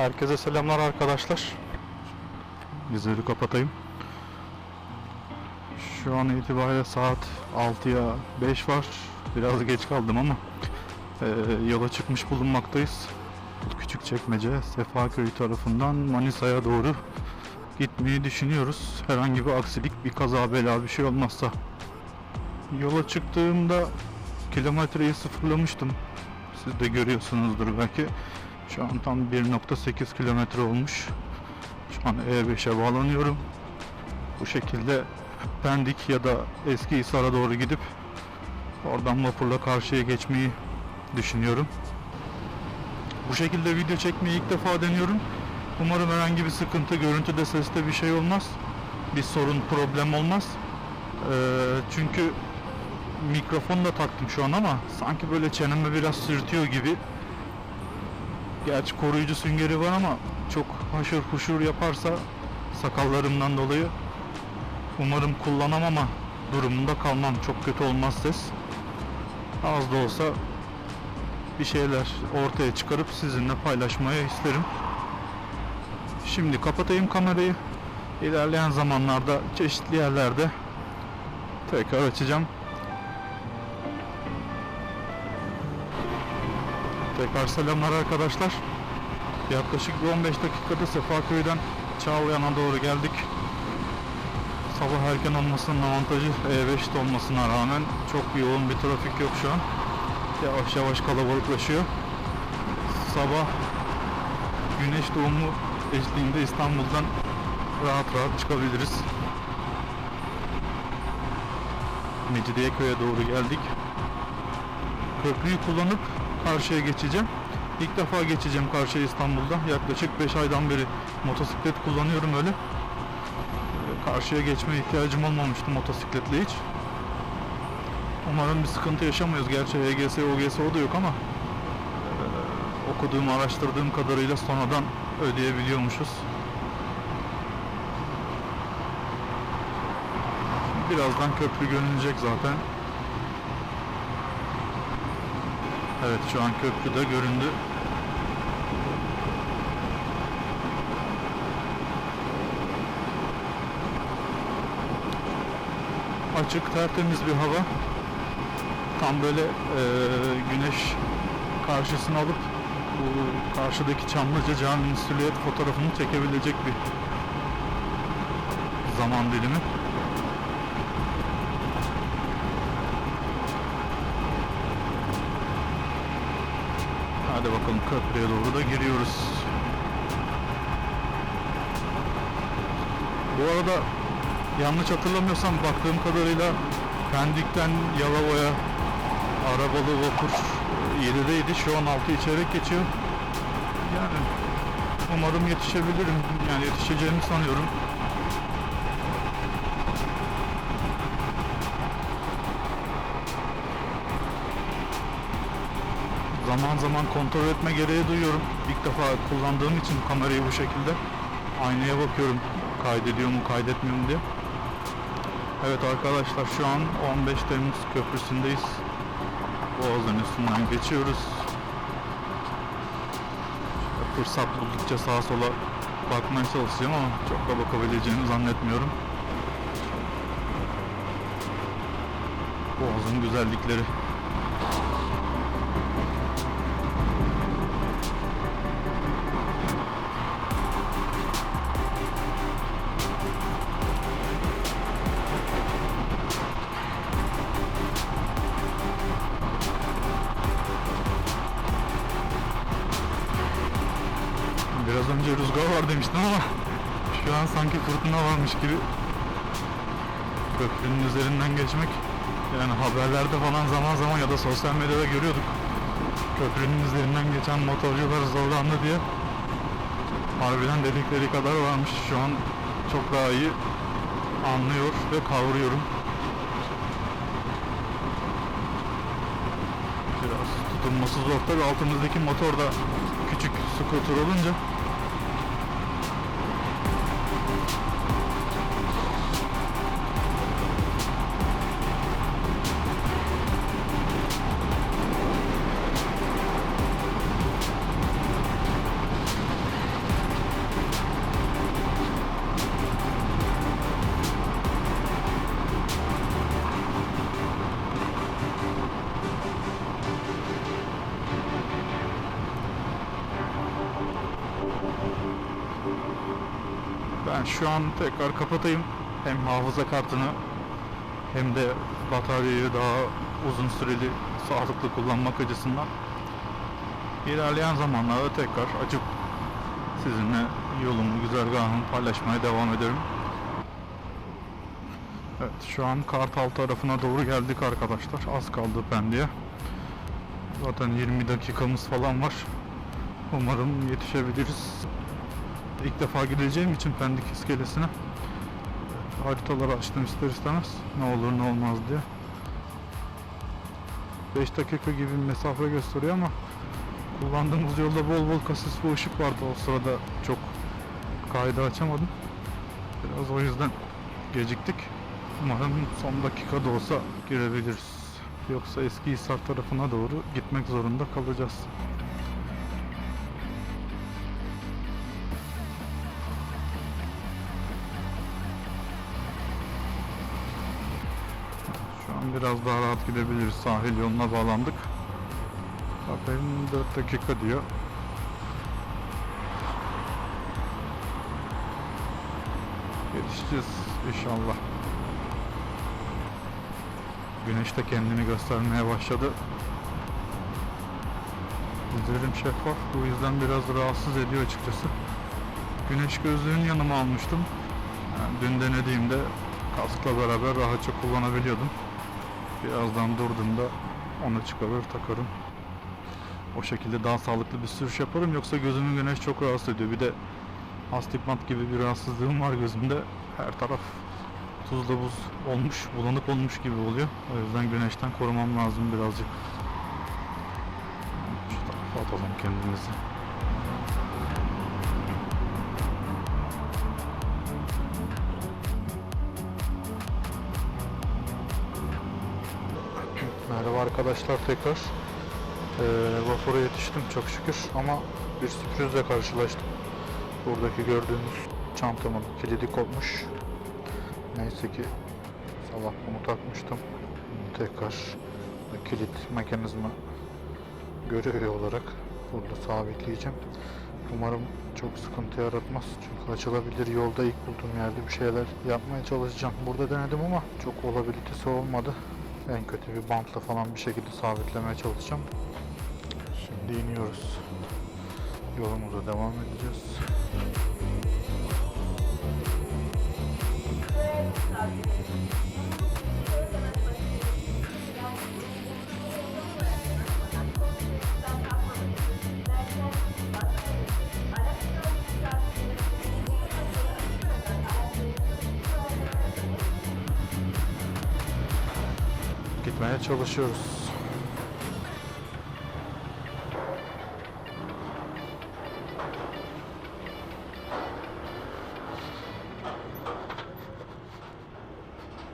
Herkese selamlar arkadaşlar. Vizörü kapatayım. Şu an itibariyle saat 6'ya 5 var. Biraz geç kaldım ama eee, yola çıkmış bulunmaktayız. Küçükçekmece, Sefaköy tarafından Manisa'ya doğru gitmeyi düşünüyoruz. Herhangi bir aksilik, bir kaza bela bir şey olmazsa. Yola çıktığımda kilometreyi sıfırlamıştım. Siz de görüyorsunuzdur belki. Şu an tam 1.8 kilometre olmuş. Şu an E5'e bağlanıyorum. Bu şekilde Pendik ya da Eskihisar'a doğru gidip oradan vapurla karşıya geçmeyi düşünüyorum. Bu şekilde video çekmeyi ilk defa deniyorum. Umarım herhangi bir sıkıntı, görüntüde, seste bir şey olmaz. Bir sorun, problem olmaz. Ee, çünkü mikrofonu da taktım şu an ama sanki böyle çeneme biraz sürtüyor gibi. Gerçi koruyucu süngeri var ama çok haşır huşur yaparsa sakallarımdan dolayı umarım kullanamama durumunda kalmam. Çok kötü olmaz ses. Az da olsa bir şeyler ortaya çıkarıp sizinle paylaşmayı isterim. Şimdi kapatayım kamerayı. İlerleyen zamanlarda çeşitli yerlerde tekrar açacağım. Tekrar selamlar arkadaşlar. Yaklaşık bir 15 dakikada Sefaköy'den Çağlayan'a doğru geldik. Sabah erken olmasının avantajı E5'te olmasına rağmen çok yoğun bir trafik yok şu an. Yavaş yavaş kalabalıklaşıyor. Sabah güneş doğumu eşliğinde İstanbul'dan rahat rahat çıkabiliriz. Mecidiyeköy'e doğru geldik. Köprüyü kullanıp karşıya geçeceğim. İlk defa geçeceğim karşıya İstanbul'da. Yaklaşık 5 aydan beri motosiklet kullanıyorum öyle. Ee, Karşıya geçme ihtiyacım olmamıştı motosikletle hiç. Umarım bir sıkıntı yaşamıyoruz. Gerçi EGS, OGS o da yok ama ee, okuduğum, araştırdığım kadarıyla sonradan ödeyebiliyormuşuz. Birazdan köprü görünecek zaten. Evet şu an köprüde göründü. Açık tertemiz bir hava. Tam böyle eee, güneş karşısına alıp bu karşıdaki Çamlıca Camii'nin silüet fotoğrafını çekebilecek bir zaman dilimi. Hadi bakalım köprüye doğru da giriyoruz. Bu arada yanlış hatırlamıyorsam baktığım kadarıyla Pendik'ten Yalova'ya arabalı vapur 7'deydi. Şu an 6 içerek geçiyor. Yani umarım yetişebilirim. Yani yetişeceğimi sanıyorum. Zaman zaman kontrol etme gereği duyuyorum. İlk defa kullandığım için kamerayı bu şekilde aynaya bakıyorum. Kaydediyor mu, kaydetmiyor mu diye. Evet arkadaşlar şu an 15 Temmuz Köprüsü'ndeyiz. Boğazın üstünden geçiyoruz. Fırsat buldukça sağa sola bakmaya çalışacağım ama çok da bakabileceğimi zannetmiyorum. Boğazın güzellikleri. Önce rüzgar var demiştim ama şu an sanki fırtına varmış gibi köprünün üzerinden geçmek yani haberlerde falan zaman zaman ya da sosyal medyada görüyorduk. Köprünün üzerinden geçen motorcular zorlandı diye harbiden dedikleri kadar varmış. Şu an çok daha iyi anlıyor ve kavruyorum biraz tutunması zor. Tabi altımızdaki motor da küçük scooter olunca şu an tekrar kapatayım. Hem hafıza kartını hem de bataryayı daha uzun süreli sağlıklı kullanmak açısından. İlerleyen zamanlarda tekrar açıp sizinle yolumu, güzergahımı paylaşmaya devam ederim. Evet, şu an Kartal tarafına doğru geldik arkadaşlar. Az kaldı Pendik'e. Zaten 20 dakikamız falan var. Umarım yetişebiliriz. İlk defa gideceğim için Pendik iskelesine haritaları açtım ister istemez. Ne olur ne olmaz diye. 5 dakika gibi mesafe gösteriyor ama kullandığımız yolda bol bol kasis ve ışık vardı o sırada çok kaydı açamadım. Biraz o yüzden geciktik. Umarım son dakikada olsa girebiliriz. Yoksa eski Hisar tarafına doğru gitmek zorunda kalacağız. Biraz daha rahat gidebiliriz. Sahil yoluna bağlandık. Bakayım 4 dakika diyor. Yetişeceğiz inşallah. Güneş de kendini göstermeye başladı. Üzerim şeffaf. Bu yüzden biraz rahatsız ediyor açıkçası. Güneş gözlüğünü yanıma almıştım. Yani dün denediğimde kaskla beraber rahatça kullanabiliyordum. Birazdan durduğumda onu çıkarır takarım. O şekilde daha sağlıklı bir sürüş yaparım. Yoksa gözümü güneş çok rahatsız ediyor. Bir de astigmat gibi bir rahatsızlığım var gözümde. Her taraf tuzla buz olmuş, bulanık olmuş gibi oluyor. O yüzden güneşten korumam lazım birazcık. Şu tarafa atalım kendimizi. Arkadaşlar tekrar. Ee, vapura yetiştim çok şükür ama bir sürprizle karşılaştım. Buradaki gördüğünüz çantamın kilidi kopmuş. Neyse ki sabah bunu takmıştım. Tekrar kilit mekanizma görevi olarak burada sabitleyeceğim. Umarım çok sıkıntı yaratmaz. Çünkü açılabilir yolda ilk bulduğum yerde bir şeyler yapmaya çalışacağım. Burada denedim ama çok olabilitesi olmadı. En kötü bir bantla falan bir şekilde sabitlemeye çalışacağım. Şimdi iniyoruz. Yolumuza devam edeceğiz. Gitmeye çalışıyoruz.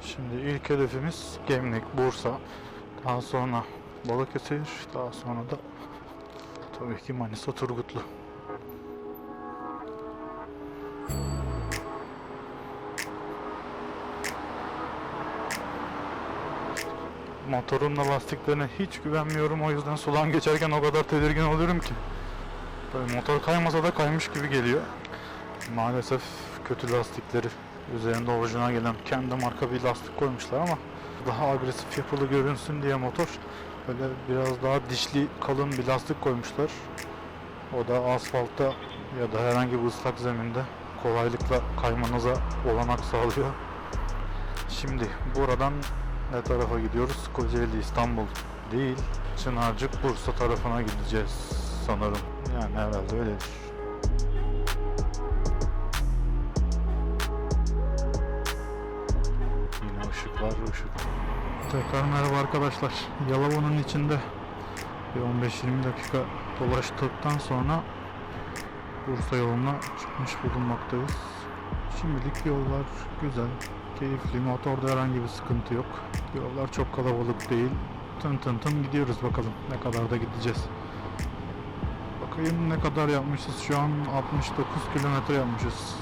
Şimdi ilk hedefimiz Gemlik, Bursa. Daha sonra Balıkesir, daha sonra da tabii ki Manisa, Turgutlu. Motorun da lastiklerine hiç güvenmiyorum. O yüzden sulan geçerken o kadar tedirgin oluyorum ki. Böyle motor kaymasa da kaymış gibi geliyor. Maalesef kötü lastikleri üzerinde orijinal gelen kendi marka bir lastik koymuşlar ama daha agresif yapılı görünsün diye motor böyle biraz daha dişli kalın bir lastik koymuşlar. O da asfaltta ya da herhangi bir ıslak zeminde kolaylıkla kaymanıza olanak sağlıyor. Şimdi buradan ne tarafa gidiyoruz? Kocaeli İstanbul değil. Çınarcık Bursa tarafına gideceğiz sanırım. Yani herhalde öyledir. Yine ışıklar ışık. Tekrar merhaba arkadaşlar. Yalova'nın içinde bir 15-20 dakika dolaştıktan sonra Bursa yoluna çıkmış bulunmaktayız. Şimdilik yollar güzel, keyifli. Motorda herhangi bir sıkıntı yok. Yollar çok kalabalık değil. Tın tın tın gidiyoruz bakalım ne kadar da gideceğiz. Bakayım ne kadar yapmışız şu an 69 kilometre yapmışız.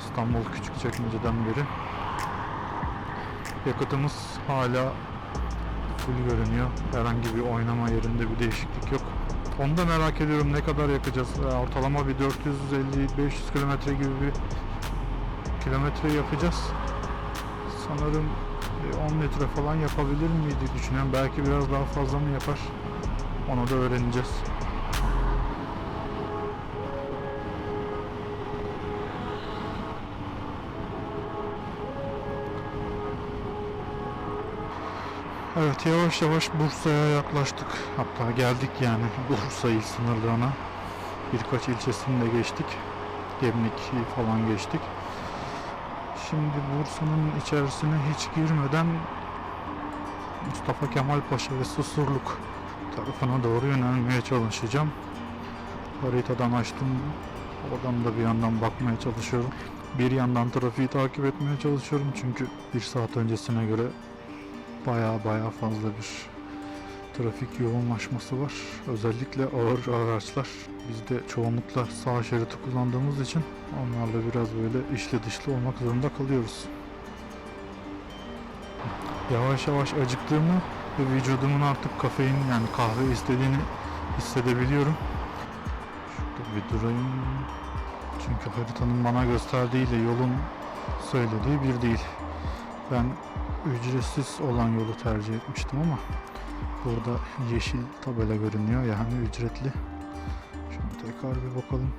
İstanbul Küçükçekmece'den beri. Yakıtımız hala full görünüyor. Herhangi bir oynama yerinde bir değişiklik yok. Onu da merak ediyorum ne kadar yakacağız. Ee, Ortalama bir 450-500 kilometre gibi bir kilometre yapacağız. Sanırım bir 10 litre falan yapabilir miydi düşünüyorum. Belki biraz daha fazla mı yapar? Onu da öğreneceğiz. Evet yavaş yavaş Bursa'ya yaklaştık. Hatta geldik yani Bursa il sınırlarına. Birkaç ilçesini de geçtik. Gemlik'i falan geçtik. Şimdi Bursa'nın içerisine hiç girmeden Mustafa Kemal Paşa ve Susurluk tarafına doğru yönelmeye çalışacağım. Haritadan açtım. Oradan da bir yandan bakmaya çalışıyorum. Bir yandan trafiği takip etmeye çalışıyorum çünkü bir saat öncesine göre baya baya fazla bir trafik yoğunlaşması var. Özellikle ağır araçlar. Biz de çoğunlukla sağ şeridi kullandığımız için onlarla biraz böyle içli dışlı olmak zorunda kalıyoruz. Yavaş yavaş acıktığımı ve vücudumun artık kafein yani kahve istediğini hissedebiliyorum. Şurada bir durayım. Çünkü haritanın bana gösterdiğiyle yolun söylediği bir değil. Ben ücretsiz olan yolu tercih etmiştim ama burada yeşil tabela görünüyor yani ücretli. Tekrar bir bakalım.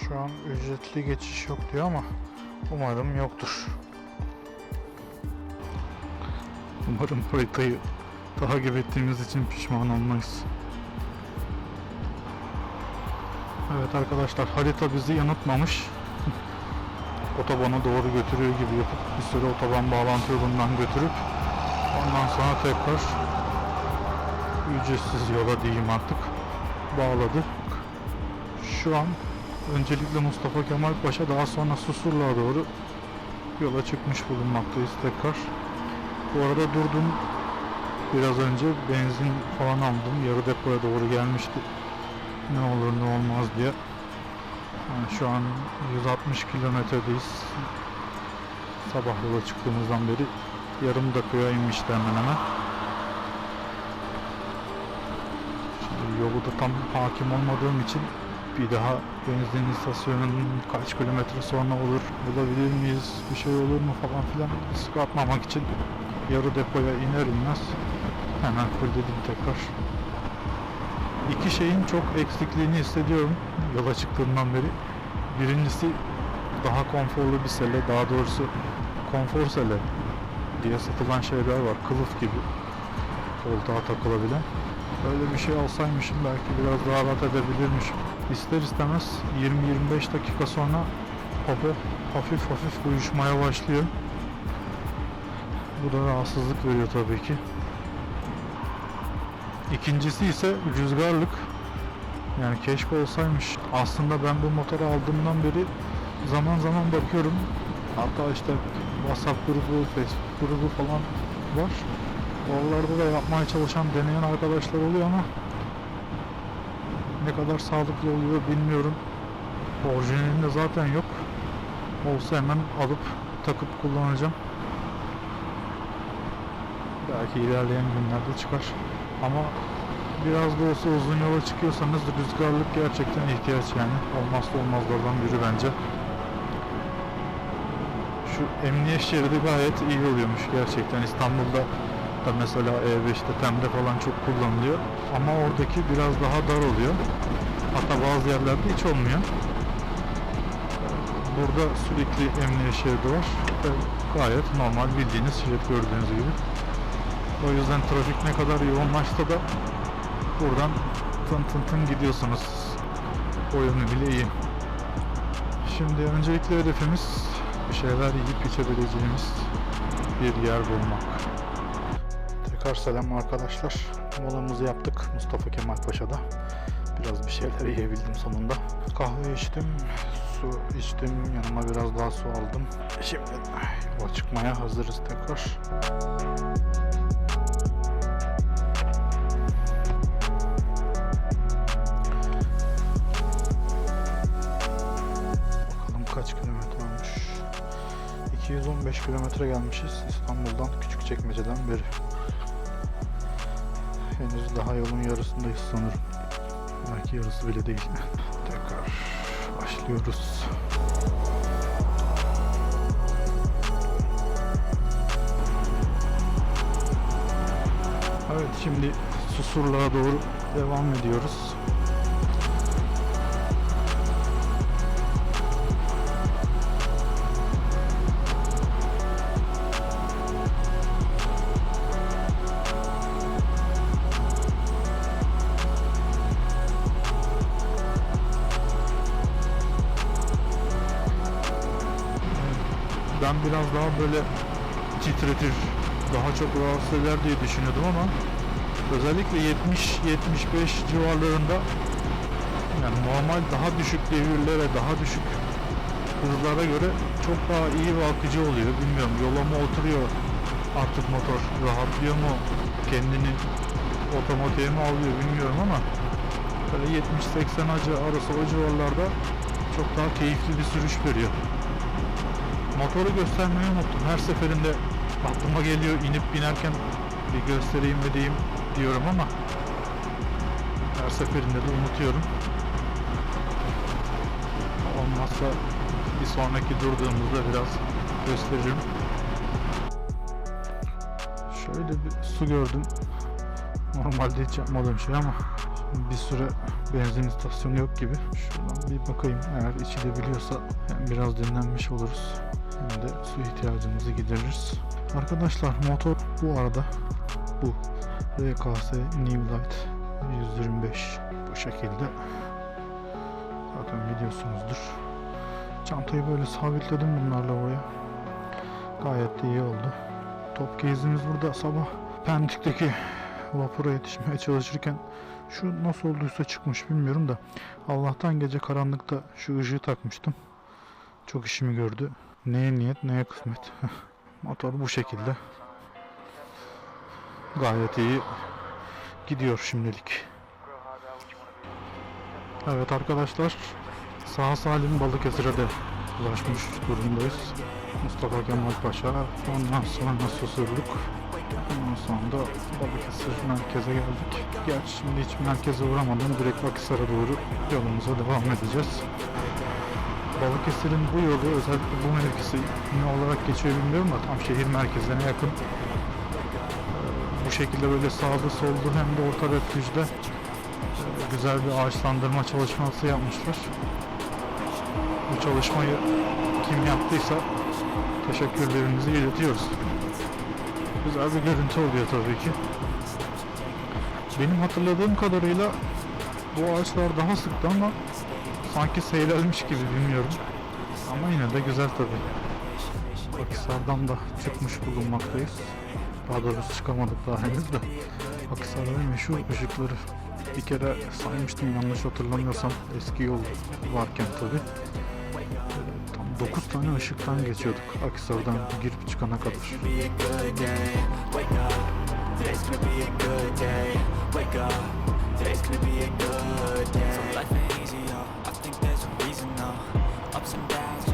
Şu an ücretli geçiş yok diyor ama umarım yoktur. Umarım haritayı takip ettiğimiz için pişman olmayız. Evet arkadaşlar harita bizi yanıltmamış. Otobana doğru götürüyor gibi yapıp bir süre otoban bağlantı yolundan götürüp ondan sonra tekrar ücretsiz yola diyeyim artık bağladı. Şu an öncelikle Mustafa Kemal Paşa daha sonra Susurluğa doğru yola çıkmış bulunmaktayız tekrar. Bu arada durdum biraz önce benzin falan aldım. Yarı depoya doğru gelmişti. Ne olur ne olmaz diye. Yani şu an 160 kilometredeyiz. Sabah yola çıktığımızdan beri yarım dakikaya inmişti hemen hemen. Şimdi yolu da tam hakim olmadığım için bir daha benzin istasyonunun kaç kilometre sonra olur, bulabilir miyiz, bir şey olur mu falan filan risk atmamak için yarı depoya iner inmez hemen fullledim tekrar. İki şeyin çok eksikliğini hissediyorum yola çıktığımdan beri. Birincisi daha konforlu bir sele, daha doğrusu konfor sele diye satılan şeyler var. Kılıf gibi koltuğa takılabilen. Öyle bir şey alsaymışım belki biraz rahat edebilirmişim. İster istemez 20-25 dakika sonra hava hafif hafif uyuşmaya başlıyor. Bu da rahatsızlık veriyor tabii ki. İkincisi ise rüzgarlık. Yani keşke olsaymış. Aslında ben bu motoru aldığımdan beri zaman zaman bakıyorum. Hatta işte WhatsApp grubu, Facebook grubu falan var. Oralarda da yapmaya çalışan, deneyen arkadaşlar oluyor ama ne kadar sağlıklı oluyor bilmiyorum. Orijinalinde zaten yok. Olsa hemen alıp takıp kullanacağım. Belki ilerleyen günlerde çıkar. Ama biraz da olsa uzun yola çıkıyorsanız rüzgarlık gerçekten ihtiyaç yani. Olmazsa olmazlardan biri bence. Şu emniyet şeridi gayet iyi oluyormuş gerçekten. İstanbul'da da mesela E5'te Tem'de falan çok kullanılıyor. Ama oradaki biraz daha dar oluyor. Hatta bazı yerlerde hiç olmuyor. Burada sürekli emniyet şeridi var. Ve gayet normal bildiğiniz şerit gördüğünüz gibi. O yüzden trafik ne kadar yoğunlaşsa da buradan tın tın tın gidiyorsunuz. O yönü bile iyi. Şimdi öncelikle hedefimiz bir şeyler yiyip içebileceğimiz bir yer bulmak. Tekrar selam arkadaşlar. Molamızı yaptık Mustafa Kemal Paşa'da. Biraz bir şeyler yiyebildim sonunda. Kahve içtim, su içtim, yanıma biraz daha su aldım. Şimdi yola çıkmaya hazırız tekrar. Bakalım kaç kilometre olmuş. 215 kilometre gelmişiz İstanbul'dan Küçükçekmece'den beri. Henüz daha yolun yarısındayız sanırım. Belki yarısı bile değil. Tekrar başlıyoruz. Evet şimdi Susurluğa doğru devam ediyoruz. Ben biraz daha böyle titretir, daha çok rahatsız eder diye düşünüyordum ama özellikle 70-75 civarlarında yani normal daha düşük devirlere, daha düşük hızlara göre çok daha iyi ve akıcı oluyor. Bilmiyorum yola mı oturuyor artık motor, rahatlıyor mu, kendini otomatiğe mi alıyor bilmiyorum ama böyle 70-80 acı arası o civarlarda çok daha keyifli bir sürüş veriyor. Motoru göstermeyi unuttum. Her seferinde aklıma geliyor inip binerken bir göstereyim edeyim diyorum ama her seferinde de unutuyorum. Olmazsa bir sonraki durduğumuzda biraz gösteririm. Şöyle bir su gördüm. Normalde hiç yapmadığım şey ama bir süre benzin istasyonu yok gibi. Şuradan bir bakayım. Eğer içilebiliyorsa biraz dinlenmiş oluruz hem de su ihtiyacımızı gideririz. Arkadaşlar motor bu arada bu RKS New Light 125 bu şekilde zaten biliyorsunuzdur. Çantayı böyle sabitledim bunlarla oraya. Gayet de iyi oldu. Top gezimiz burada sabah Pendik'teki vapura yetişmeye çalışırken şu nasıl olduysa çıkmış bilmiyorum da Allah'tan gece karanlıkta şu ışığı takmıştım. Çok işimi gördü. Neye niyet neye kısmet. Motor bu şekilde. Gayet iyi gidiyor şimdilik. Evet arkadaşlar sağ salim Balıkesir'e de ulaşmış durumdayız. Mustafa Kemal Paşa, ondan sonra Susurluk, ondan sonra da Balıkesir merkeze geldik. Gerçi şimdi hiç merkeze uğramadan direkt Akhisar'a doğru yolumuza devam edeceğiz. Balıkesir'in bu yolu özellikle bu mevkisi ne olarak geçiyor bilmiyorum da tam şehir merkezine yakın. Ee, Bu şekilde böyle sağda solda hem de orta refüjde e, güzel bir ağaçlandırma çalışması yapmışlar. Bu çalışmayı kim yaptıysa teşekkürlerimizi iletiyoruz. Güzel bir görüntü oluyor tabii ki. Benim hatırladığım kadarıyla bu ağaçlar daha sıktı ama sanki seyrelmiş gibi bilmiyorum. Ama yine de güzel tabii. Akhisar'dan da çıkmış bulunmaktayız. Daha doğrusu çıkamadık daha henüz de. Akhisar'ın meşhur ışıkları. Bir kere saymıştım yanlış hatırlamıyorsam eski yol varken tabii. Ee, Tam 9 tane ışıktan geçiyorduk Akhisar'dan girip çıkana kadar. Today's gonna be a good day. Wake up. Today's gonna be a good day. So life ain't easy,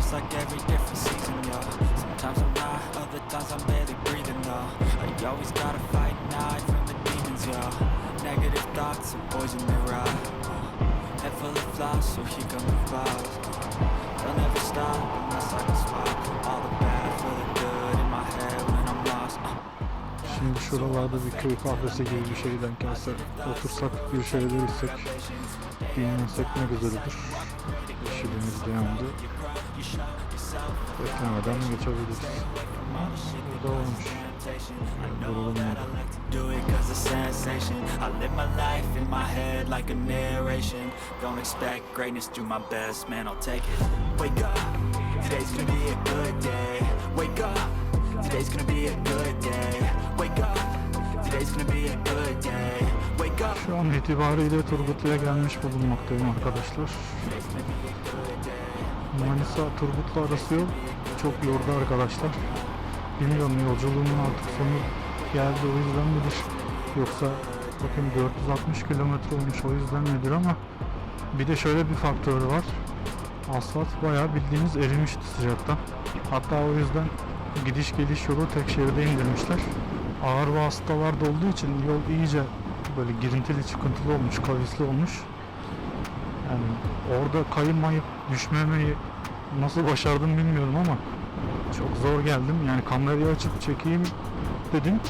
just like every different season, yo. Sometimes I'm high, other times I'm barely breathing, though. I always gotta fight and from the demons, yo. Negative thoughts and poison they ride. Head full of flies, so here come the vibes. They'll never stop unless I can spot all the bad for the good in my head when I'm lost. Şimdi şuralarda bir köy kahvesi gibi bir şey denk gelse, otursak bir şeyler içsek, dinlensek ne güzel olur. Yeşilimiz de yandı. Beklemeden geçebiliriz. Ama Burada olmuş. Do it cause it's sensation. I live my life in my head like a narration. Don't expect greatness, do my best, man, I'll take it. Wake up, today's gonna be a good day. Wake up, today's gonna be a good day. Wake up, today's gonna be a good day. Wake up. Şu an itibariyle Turgutlu'ya gelmiş bulunmaktayım arkadaşlar. Manisa Turgutlu arası yol çok yordu arkadaşlar. Bilmiyorum yolculuğumun artık sonu geldi o yüzden midir? Yoksa bakın 460 kilometre olmuş o yüzden midir ama bir de şöyle bir faktörü var. Asfalt bayağı bildiğiniz erimişti sıcaktan. Hatta o yüzden gidiş geliş yolu tek şeride indirmişler. Ağır vasıtalar da olduğu için yol iyice böyle girintili çıkıntılı olmuş, kavisli olmuş. Yani orada kayılmayıp düşmemeyi nasıl başardım bilmiyorum ama çok zor geldim. Yani kamerayı açıp çekeyim dedim.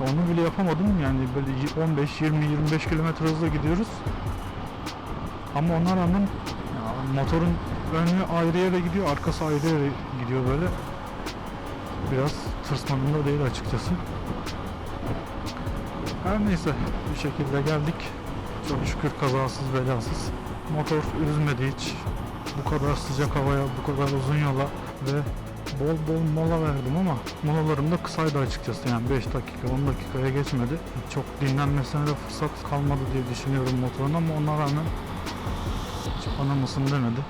Onu bile yapamadım yani böyle 15 20 25 kilometre hızla gidiyoruz. Ama ona rağmen motorun önü ayrı yere gidiyor, arkası ayrı yere gidiyor böyle. Biraz tırsmanın da değil açıkçası. Her neyse bir şekilde geldik. Çok şükür kazasız belasız. Motor üzmedi hiç. Bu kadar sıcak havaya, bu kadar uzun yola ve bol bol mola verdim ama molalarım da kısaydı açıkçası yani 5 dakika 10 dakikaya geçmedi. Çok dinlenmesine de fırsat kalmadı diye düşünüyorum motorun ama ona rağmen hiç ana mısın demedi.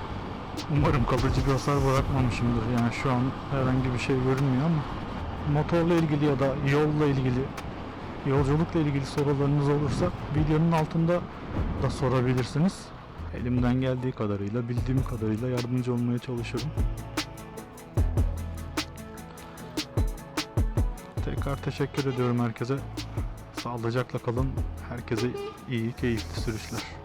Umarım kalıcı bir hasar bırakmamışımdır yani şu an herhangi bir şey görünmüyor ama motorla ilgili ya da yolla ilgili yolculukla ilgili sorularınız olursa videonun altında da sorabilirsiniz. Elimden geldiği kadarıyla, bildiğim kadarıyla yardımcı olmaya çalışıyorum. Tekrar teşekkür ediyorum herkese. Sağlıcakla kalın. Herkese iyi, keyifli sürüşler.